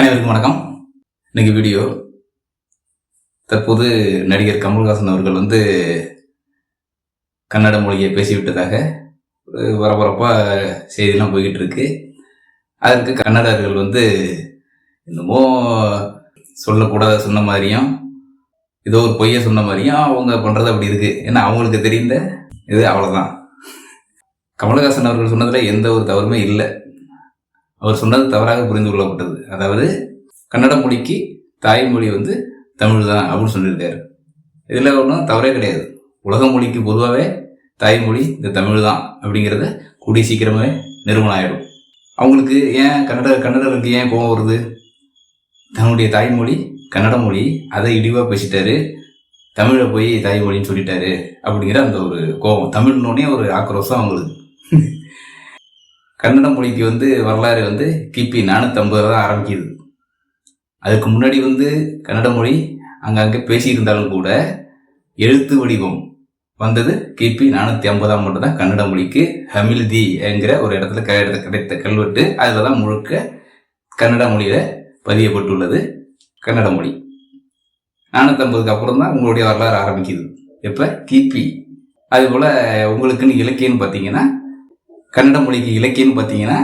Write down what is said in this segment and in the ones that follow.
அனைவருக்கும் வணக்கம். இன்னைக்கு வீடியோ தற்போது நடிகர் கமல்ஹாசன் அவர்கள் வந்து கன்னட மொழியை பேசிவிட்டதாக ஒரு பரபரப்பாக செய்திலாம் போய்கிட்டு இருக்கு அதற்கு கன்னடர்கள் வந்து என்னமோ சொல்லக்கூடாத சொன்ன மாதிரியும் ஏதோ ஒரு பொய்யை சொன்ன மாதிரியும் அவங்க பண்ணுறது அப்படி இருக்குது ஏன்னா அவங்களுக்கு தெரிந்த இது அவ்வளோதான் கமலஹாசன் அவர்கள் சொன்னதில் எந்த ஒரு தவறுமே இல்லை. அவர் சொன்னது தவறாக புரிந்து கொள்ளப்பட்டது. அதாவது கன்னட மொழிக்கு தாய்மொழி வந்து தமிழ் தான் அப்படின்னு சொல்லியிருக்காரு. இதில் ஒன்றும் தவறே கிடையாது. உலக மொழிக்கு பொதுவாகவே தாய்மொழி இந்த தமிழ் தான் அப்படிங்கிறத கூடிய சீக்கிரமே நிறுவனம் ஆகிடும் அவங்களுக்கு ஏன் கன்னட கன்னடருக்கு ஏன் கோபம் வருது? தன்னுடைய தாய்மொழி கன்னட மொழி அதை இடிவாக பேசிட்டாரு. தமிழை போய் தாய்மொழின்னு சொல்லிட்டாரு அப்படிங்கிற அந்த ஒரு கோபம். தமிழ்னோடனே ஒரு ஆக்ரோஷம் அவங்களுக்கு. கன்னட மொழிக்கு வந்து வரலாறு வந்து கிபி நானூற்றம்பது தான் ஆரம்பிக்குது. அதுக்கு முன்னாடி வந்து கன்னட மொழி அங்கங்கே பேசியிருந்தாலும் கூட எழுத்து வடிவம் வந்தது கிபி நானூற்றி ஐம்பதாம் மட்டும் தான் கன்னட மொழிக்கு ஹமில்தி என்கிற ஒரு இடத்துல கிடைத்த கிடைத்த கல்வெட்டு. அதில் தான் முழுக்க கன்னட மொழியில் பதியப்பட்டுள்ளது கன்னட மொழி. நானூற்றம்பதுக்கு அப்புறம் தான் உங்களுடைய வரலாறு ஆரம்பிக்குது. இப்போ கிபி அதுபோல் உங்களுக்குன்னு இலக்கியம்னு பார்த்தீங்கன்னா கன்னட மொழிக்கு இலக்கியம்னு பார்த்தீங்கன்னா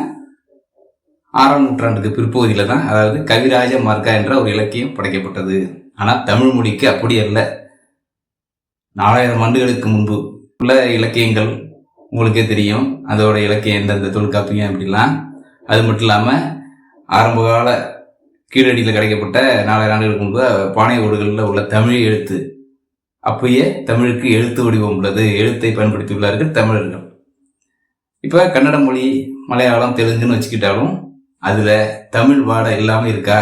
ஆறாம் நூற்றாண்டுக்கு பிற்பகுதியில் தான் அதாவது கவிராஜ மார்க்கா என்ற ஒரு இலக்கியம் படைக்கப்பட்டது. ஆனால் தமிழ் மொழிக்கு அப்படி அல்ல. நாலாயிரம் ஆண்டுகளுக்கு முன்பு உள்ள இலக்கியங்கள் உங்களுக்கே தெரியும். அதோட இலக்கியம் எந்தெந்த தொல்காப்பியம் அப்படிலாம் அது மட்டும் இல்லாமல் ஆரம்பகால கீழடியில் கிடைக்கப்பட்ட நாலாயிரம் ஆண்டுகளுக்கு முன்பு பானை ஓடுகளில் உள்ள தமிழ் எழுத்து அப்பயே தமிழுக்கு எழுத்து வடிவம் உள்ளது. எழுத்தை பயன்படுத்தியுள்ளார்கள் தமிழர்கள். இப்போ கன்னட மொழி மலையாளம் தெலுங்குன்னு வச்சுக்கிட்டாலும் அதில் தமிழ் வாடை இல்லாமல் இருக்கா?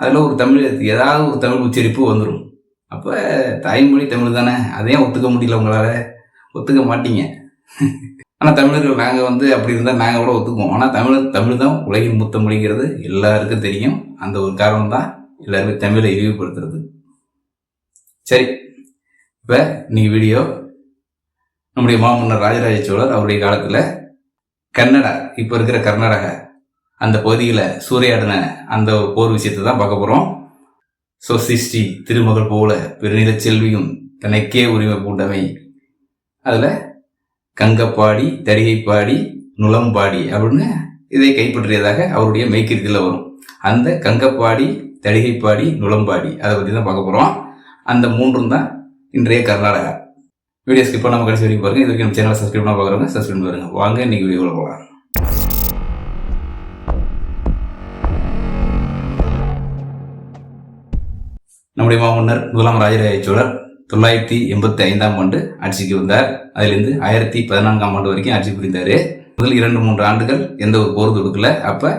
அதில் ஒரு தமிழ் ஏதாவது ஒரு தமிழ் உச்சரிப்பு வந்துடும் அப்போ தாய்மொழி தமிழ் தானே? அதையும் ஒத்துக்க முடியல உங்களால். ஒத்துக்க மாட்டீங்க. ஆனால் தமிழர்கள் நாங்கள் வந்து அப்படி இருந்தால் நாங்கள் கூட ஒத்துக்குவோம். ஆனால் தமிழ் தமிழ் தான் உலகின் மூத்த மொழிங்கிறது எல்லாருக்கும் தெரியும். அந்த ஒரு காரணம் தான் எல்லாருமே தமிழை இழிவுபடுத்துறது. சரி இப்போ இன்னைக்கு வீடியோ நம்முடைய மாமன்னர் ராஜராஜ சோழர் அவருடைய காலத்தில் கன்னடா இப்போ இருக்கிற கர்நாடகா அந்த பகுதியில் சூறையாடின அந்த ஒரு போர் விஷயத்தை தான் பார்க்க போகிறோம் சொசிஷ்டி திருமகள் போல பெருநில செல்வியும் தனக்கே உரிமை பூண்டமை. அதில் கங்கப்பாடி தடிகைப்பாடி நுளம்பாடி அப்படின்னு இதை கைப்பற்றியதாக அவருடைய மெய்க்கிருத்தில் வரும். அந்த கங்கப்பாடி தடிகைப்பாடி நுளம்பாடி அதை பற்றி தான் பார்க்க போகிறோம் அந்த மூன்றும் தான் இன்றைய கர்நாடகா. வீடியோ ஸ்கிப் பண்ணாமல் கடைசி வரைக்கும் பாருங்க. இது வரைக்கும் நம்ம சேனலை சப்ஸ்கிரைப் பண்ண பார்க்குறவங்க சப்ஸ்கிரைப் பாருங்க. வாங்க இன்றைக்கி வீடியோவில் போகலாம் நம்முடைய மாமன்னர் முதலாம் ராஜராஜ சோழர் தொள்ளாயிரத்தி எண்பத்தி ஐந்தாம் ஆண்டு ஆட்சிக்கு வந்தார். அதிலிருந்து ஆயிரத்தி பதினான்காம் ஆண்டு வரைக்கும் ஆட்சி புரிந்தார். முதல் இரண்டு மூன்று ஆண்டுகள் எந்த ஒரு போர் தொடுக்கல. அப்போ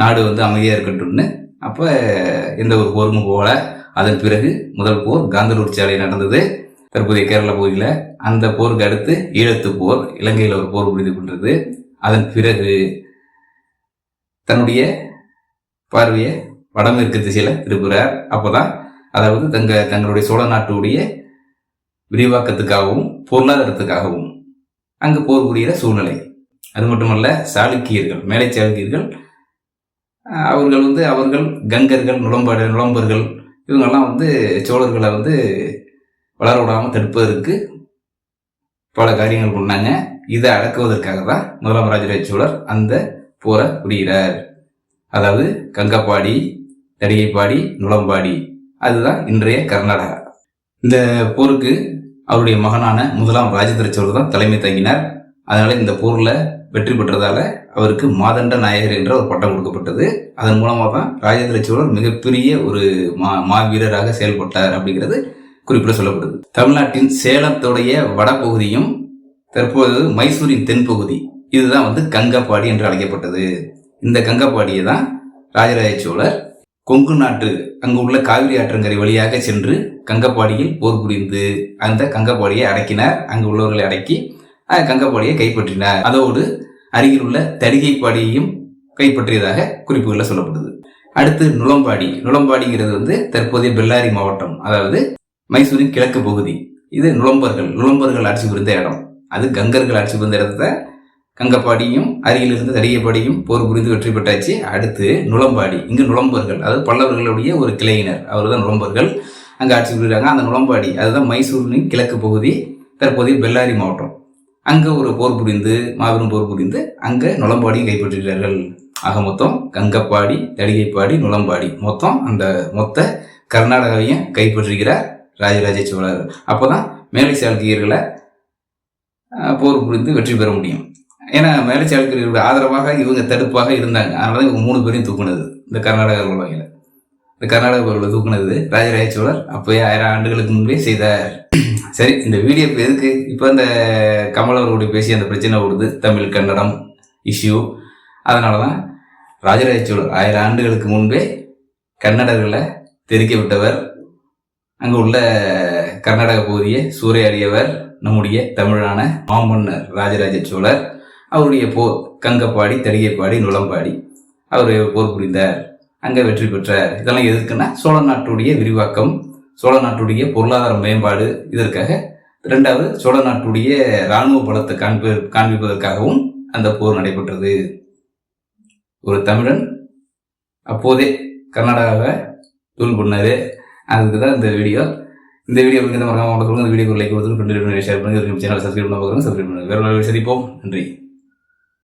நாடு வந்து அமைதியாக இருக்கட்டும்னு. அப்போ எந்த ஒரு போருக்கும் போகல. அதன் பிறகு முதல் போர் காந்தலூர் சாலை நடந்தது. தற்போதைய கேரள பகுதியில் அந்த போருக்கு அடுத்து ஈழத்து போர் இலங்கையில் ஒரு போர் புரிந்து கொண்டது. அதன் பிறகு தன்னுடைய பார்வையை வடமேற்கு திசையில் திருப்புறார். அப்போதான் அதாவது தங்க தங்களுடைய சோழ நாட்டுடைய விரிவாக்கத்துக்காகவும் பொருளாதாரத்துக்காகவும் அங்கு போர் புரிகிற சூழ்நிலை. அது மட்டுமல்ல சாளுக்கியர்கள் மேலை சாளுக்கியர்கள் அவர்கள் வந்து அவர்கள் கங்கர்கள் நுழம்பாடு நுழம்பர்கள் இவங்கெல்லாம் வந்து சோழர்களை வந்து வளர விடாமல் தடுப்பதற்கு பல காரியங்கள் பண்ணாங்க. இதை அடக்குவதற்காக தான் முதலாம் ராஜராஜ சோழர் அந்த போரை புரிகிறார். அதாவது கங்கப்பாடி தடிகைப்பாடி நுளம்பாடி. அதுதான் இன்றைய கர்நாடகா. இந்த போருக்கு அவருடைய மகனான முதலாம் ராஜேந்திர சோழர் தான் தலைமை தங்கினார். அதனால இந்த போரில் வெற்றி பெற்றதால அவருக்கு மாதண்ட நாயகர் என்ற ஒரு பட்டம் கொடுக்கப்பட்டது. அதன் மூலமாக தான் ராஜேந்திர சோழர் மிகப்பெரிய ஒரு மா மாவீரராக செயல்பட்டார் அப்படிங்கிறது குறிப்பிட சொல்லப்படுது. தமிழ்நாட்டின் சேலத்துடைய வடபகுதியும் தற்போது மைசூரின் தென்பகுதி. இதுதான் வந்து கங்கப்பாடி என்று அழைக்கப்பட்டது. இந்த கங்கப்பாடியை தான் ராஜராஜ சோழர் கொங்கு நாட்டு அங்கு உள்ள காவிரி ஆற்றங்கரை வழியாக சென்று கங்கப்பாடியில் போர் புரிந்து அந்த கங்கப்பாடியை அடக்கினார். அங்கு உள்ளவர்களை அடக்கி கங்கப்பாடியை கைப்பற்றினார். அதோடு அருகில் உள்ள தடிகைப்பாடியையும் கைப்பற்றியதாக குறிப்புகளில் சொல்லப்படுது. அடுத்து நுளம்பாடி. நுளம்பாடிங்கிறது வந்து தற்போதைய பெல்லாரி மாவட்டம். அதாவது மைசூரின் கிழக்கு பகுதி. இது நுளம்பர்கள் நுளம்பர்கள் ஆட்சி புரிந்த இடம். அது கங்கர்கள் ஆட்சி புரிந்த இடத்த கங்கப்பாடியும் அருகில் இருந்து தடியப்பாடியும் போர் புரிந்து வெற்றி பெற்றாச்சு. அடுத்து நுளம்பாடி. இங்கு நுளம்பர்கள் அதாவது பல்லவர்களுடைய ஒரு கிளையினர். அவர் தான் நுழம்பர்கள் அங்கே ஆட்சி புரிகிறாங்க. அந்த நுளம்பாடி அதுதான் மைசூரின் கிழக்கு பகுதி தற்போதைய பெல்லாரி மாவட்டம். அங்கே ஒரு போர் புரிந்து மாபெரும் போர் புரிந்து அங்கே நுளம்பாடியும் கைப்பற்றுகிறார்கள் ஆக மொத்தம் கங்கப்பாடி தடிகைப்பாடி நுளம்பாடி. மொத்தம் அந்த மொத்த கர்நாடகாவையும் கைப்பற்றுகிறார் ராஜராஜ சோழர். அப்போதான் மேலை சாளுக்கியர்களை போர் புரிந்து வெற்றி பெற முடியும். ஏன்னா மேலை சாளுக்கியர்களுடைய ஆதரவாக இவங்க தடுப்பாக இருந்தாங்க. அதனால இவங்க மூணு பேரையும் தூக்குனது இந்த கர்நாடக வகையில். இந்த கர்நாடக பொருளை தூக்குனது ராஜராஜ சோழர். அப்போயே ஆயிரம் ஆண்டுகளுக்கு முன்பே செய்தார். சரி இந்த வீடியோ இப்போ எதுக்கு? இப்போ இந்த கமல் அவர்களுடைய பேசி அந்த பிரச்சனை ஓடுது. தமிழ் கன்னடம் இஷ்யூ. அதனால தான் ராஜராஜ சோழர் ஆயிரம் ஆண்டுகளுக்கு முன்பே கன்னடர்களை தெரிக்க விட்டவர். அங்கே உள்ள கர்நாடக பகுதியை சூறையாடியவர் நம்முடைய தமிழான மாமன்னர் ராஜராஜ சோழர். அவருடைய போர் கங்கப்பாடி தடிகைப்பாடி நுளம்பாடி அவர் போர் புரிந்தார். அங்கே வெற்றி பெற்றார். இதெல்லாம் எதுக்குன்னா சோழ நாட்டுடைய விரிவாக்கம் சோழ நாட்டுடைய பொருளாதார மேம்பாடு. இதற்காக இரண்டாவது சோழ நாட்டுடைய இராணுவ பலத்தை காண்பி காண்பிப்பதற்காகவும் அந்த போர் நடைபெற்றது. ஒரு தமிழன் அப்போதே கர்நாடகாவை தூள் பண்ணாரு. அதுக்கு தான் இந்த வீடியோ. இந்த வீடியோ உங்களுக்கு இந்த மறக்காம இந்த வீடியோ லைக் கொடுத்து ஃப்ரெண்டு ஷேர் பண்ணுங்க. சேனல் சப்ஸ்கிரைப் பண்ண பார்க்குறோம் சப்ஸ்கிரைப் பண்ணுங்கள் வேறு ஒரு சந்திப்போம். நன்றி.